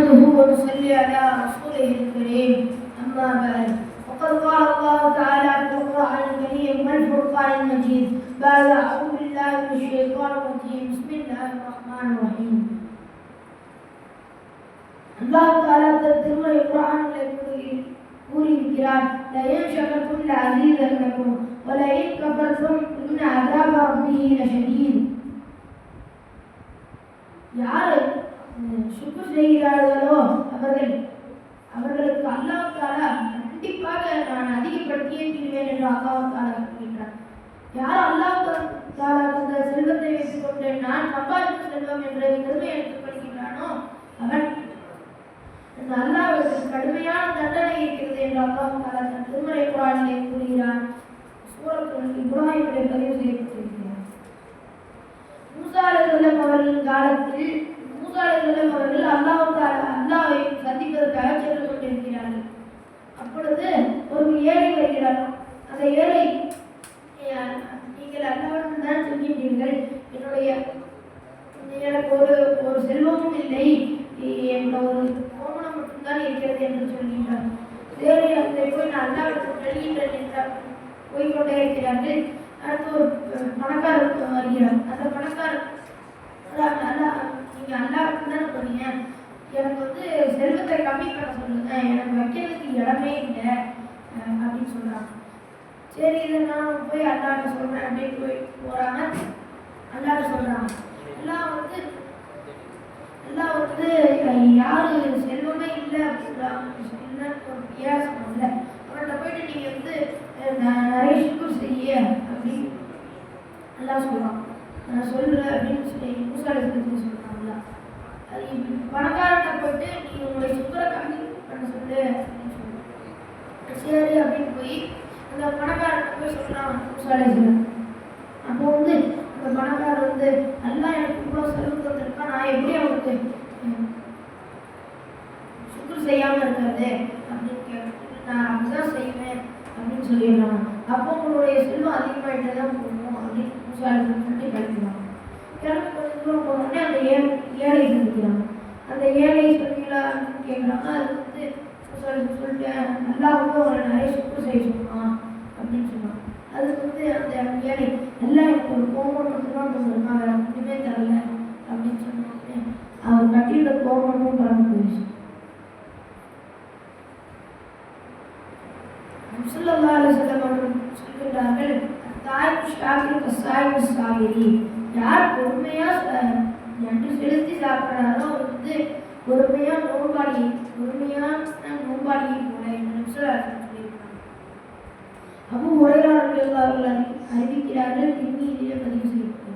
نحمده ونصلي على رسوله الكريم أما بعد وقد قال الله تعالى في القرآن الكريم والفرقان المجيد بعد أعوذ بالله من الشيطان الرجيم بسم الله الرحمن الرحيم அல்லாஹ் தாலா தன் திருமலை குரானில் கூறி- கூறியிருக்கிறார் லயன் ஷகர்தும் லஅஸீதன்னகும் வலயின் கஃபர்தும் இன்ன அஸாப ரப்பிஹி லஷதீத் யார் சுக்கு செய்கிறார்களோ? அவர்கள் அவர்களுக்கு அல்லாஹ் கண்டிப்பாக நான் அதிகப்படுத்தியே தீர்வேன் என்று அல்லாஹ் கூறுகின்றார் யார் அல்லாஹ் அந்த செல்வத்தை வைத்துக் கொண்டு நான் சம்பாதித்த செல்வம் என்று பெருமை எடுத்துக் கொள்கின்றானோ அவன் அந்த அல்லாவுக்கு கடுமையான தண்டனை இருக்கிறது என்று அல்லாஹ் தன் திருமலை குரானிலே கூறுகிறான். இப்ராஹிமிலே பதிவு செய்யப்பட்டிருக்கிறார் மூசா அலைஹிஸ்ஸலாம் அவர்களின் காலத்தில் மூசா அவர்கள் அல்லாவுக்கு அல்லாவை சந்திப்பதற்காக சென்று கொண்டிருக்கிறார்கள் அப்பொழுது ஒரு ஏழை வருகிறார். அந்த ஏழை நீங்கள் அல்லாவிடம் தான் சொல்கின்றீர்கள். என்னுடைய எனக்கு ஒரு ஒரு செல்வமும் இல்லை. என்ற ஒரு கோமணம் மட்டும்தான் இருக்கிறது என்று சொல்கின்றார். சரி அதை போய் நான் அல்லாவிடத்தில் சொல்கின்றேன் என்றார். போய்கொண்டே இருக்கிறார்கள். அடுத்து ஒரு பணக்காரர் வருகிறார். அந்த பணக்காரர் அதாவது அல்லா நீங்கள் நல்லா தானே போறீங்க எனக்கு வந்து செல்வத்தை கம்மி பண்ண சொல்லுங்க. எனக்கு வைக்கிறதுக்கு இடமே இல்லை அப்படின்னு சொல்கிறாங்க சரி இதை நான் போய் அல்லாட்ட சொல்கிறேன் அப்படின்னு போய் போகிறாங்க அல்லாட்ட சொல்கிறாங்க எல்லாம் வந்து எல்லாம் வந்து யார் செல்வமே இல்லை அப்படின்னு இல்லைன்னு ஒரு வித்தியாசம் இல்லை அவர்கிட்ட போயிட்டு நீங்கள் வந்து நிறைய சுக்குர் செய்ய அப்படின்னு எல்லாம் சொல்றான் நான் சொல்றேன் அப்படின்னு சொல்லி மூசாலை பற்றி சொல்றாங்களா அது இப்படி போயிட்டு நீ உங்களுடைய சுக்கரை கம்மி பண்ண சொல்லு அப்படின்னு சொல்லுவாங்க சரி அப்படின்னு போய் அந்த பணக்காரத்தை போய் சொல்றான் மூசாலை அப்போ வந்து அந்த பணக்காரர் வந்து நல்லா எனக்கு இவ்வளோ செலவு தந்திருக்கா? நான் எப்படி அவருக்கு உம், சுக்குர் செய்யாம இருக்காது அப்படின்னு கேட்டு நான் அப்படிதான் செய்வேன் அப்படின்னு சொல்லிடுறாங்க. அப்போ உங்களுடைய செல்வம் அதிகமாயிட்டே தான் போகும் அப்படின்னு மூசாலை சொல்லி கொஞ்சம் தூரம் போனோடனே அந்த ஏ ஏழை சந்திக்கிறாங்க அந்த ஏழை சொல்லலாம்னு கேட்குறாங்க அது வந்து மூசாலை சொல்லிட்டேன் நல்லா வந்து அவங்களை நிறைய சுக்குர் செய்ய சொல்லலாம் அப்படின்னு சொன்னாங்க அதுக்கு வந்து அந்த ஏழை எல்லாம் எனக்கு ஒரு கோபம் மட்டும்தான் தந்திருக்கான் வேற ஒன்றுமே தரல அப்படின்னு சொன்னாங்க அவர் கட்டியிருந்த கோபமும் பறந்து போயிடுச்சு நபிசல்லா அலிஸ்லாம் தாய் ஷாக்கிற்கு சாய் சாகிரி யார் பொறுமையா ச- நன்றி செலுத்தி சாப்பிட்றாரோ அவர் வந்து பொறுமையா நோன்பாடி பொறுமையான நோன்பாடியை போல என்று நபிசல்லா சொல்லியிருக்காங்க அபு உரையாளர்கள் அவர்கள் அறி- அறிவிக்கிறார்கள் திரும்பியிலே பதிவு செய்யப்பட்டது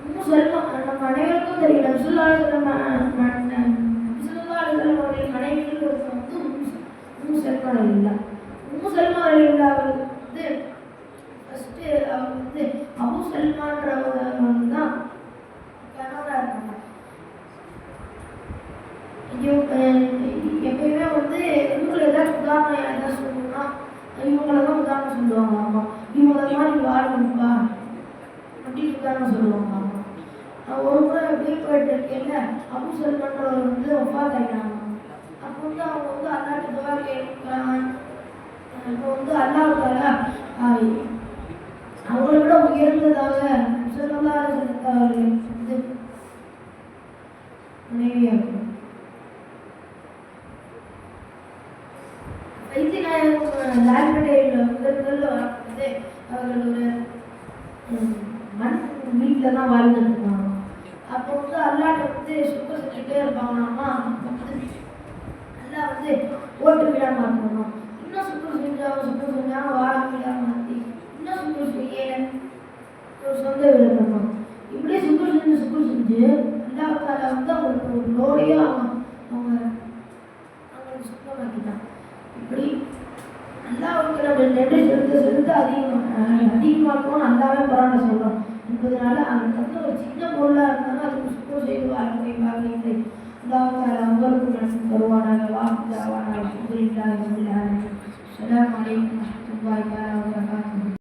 இன்னும் சொல்லலாம் நம்ம அனைவருக்கும் தெரியும் நபிசுல்லா நபிசுல்லா அவர்களின் மனைவிகள் ஒருத்தர் வந்து உம்மு- உம்மு சல்மா இல்லா எப்பயுமே வந்து ஊரில் ஏதாவது உதாரணம் ஏதாவது சொல்லணும்னா இவங்கள தான் உதாரணம் சொல்லுவாங்க ஆமாம் இவங்கள மாதிரி வாழணும்ப்பா அப்படின்னு உதாரணம் சொல்லுவாங்க ஆமாம் நான் ஒரு முறை அப்படியே போயிட்டு இருக்கேன்ல அபு பண்ணுறவர் வந்து ஒப்பா தைக்கிறாங்க அப்போ வந்து அவங்க வந்து அல்லாட்டு துவா கேட்குறாங்க இப்போ வந்து அல்லாஹால அவங்கள விட உயர்ந்ததாக சொல்லலாம் அவர்கள் தான் வாழ்ந்துட்டு இருப்பாங்க அப்போ வந்து அல்லாட்ட வந்து சுத்தம் செஞ்சுட்டே இருப்பாங்களாமா அல்லா வந்து ஓட்டு விடாம இருக்கணும். இன்னும் சுத்தம் செஞ்சாங்க சுத்தம் செஞ்சாங்க வாழ வீடா மாற்றி இன்னும் சுத்தம் செய்ய ஒரு சொந்த வீடு கட்டணும். இப்படியே சுத்தம் செஞ்சு சுத்தம் செஞ்சு அல்லாஹால வந்து அவங்களுக்கு ஒரு லோடையே அவங்க அவங்க அவங்களுக்கு சுத்தமாக்கிட்டான் இப்படி அல்லாவுக்கு நம்ம நன்றி செலுத்த செலுத்த அதிகமாக அதிகமாகவும் அல்லாவே பரவாயில்ல சொல்கிறோம் என்பதனால அவன் வந்து ஒரு சின்ன பொருளாக இருந்தாலும் அதுக்கு சுத்தம் செய்து வாழ்க்கை வாழ்க்கை அல்லாஹால அவங்களுக்கும் நன்றி தருவானாக வாக்கு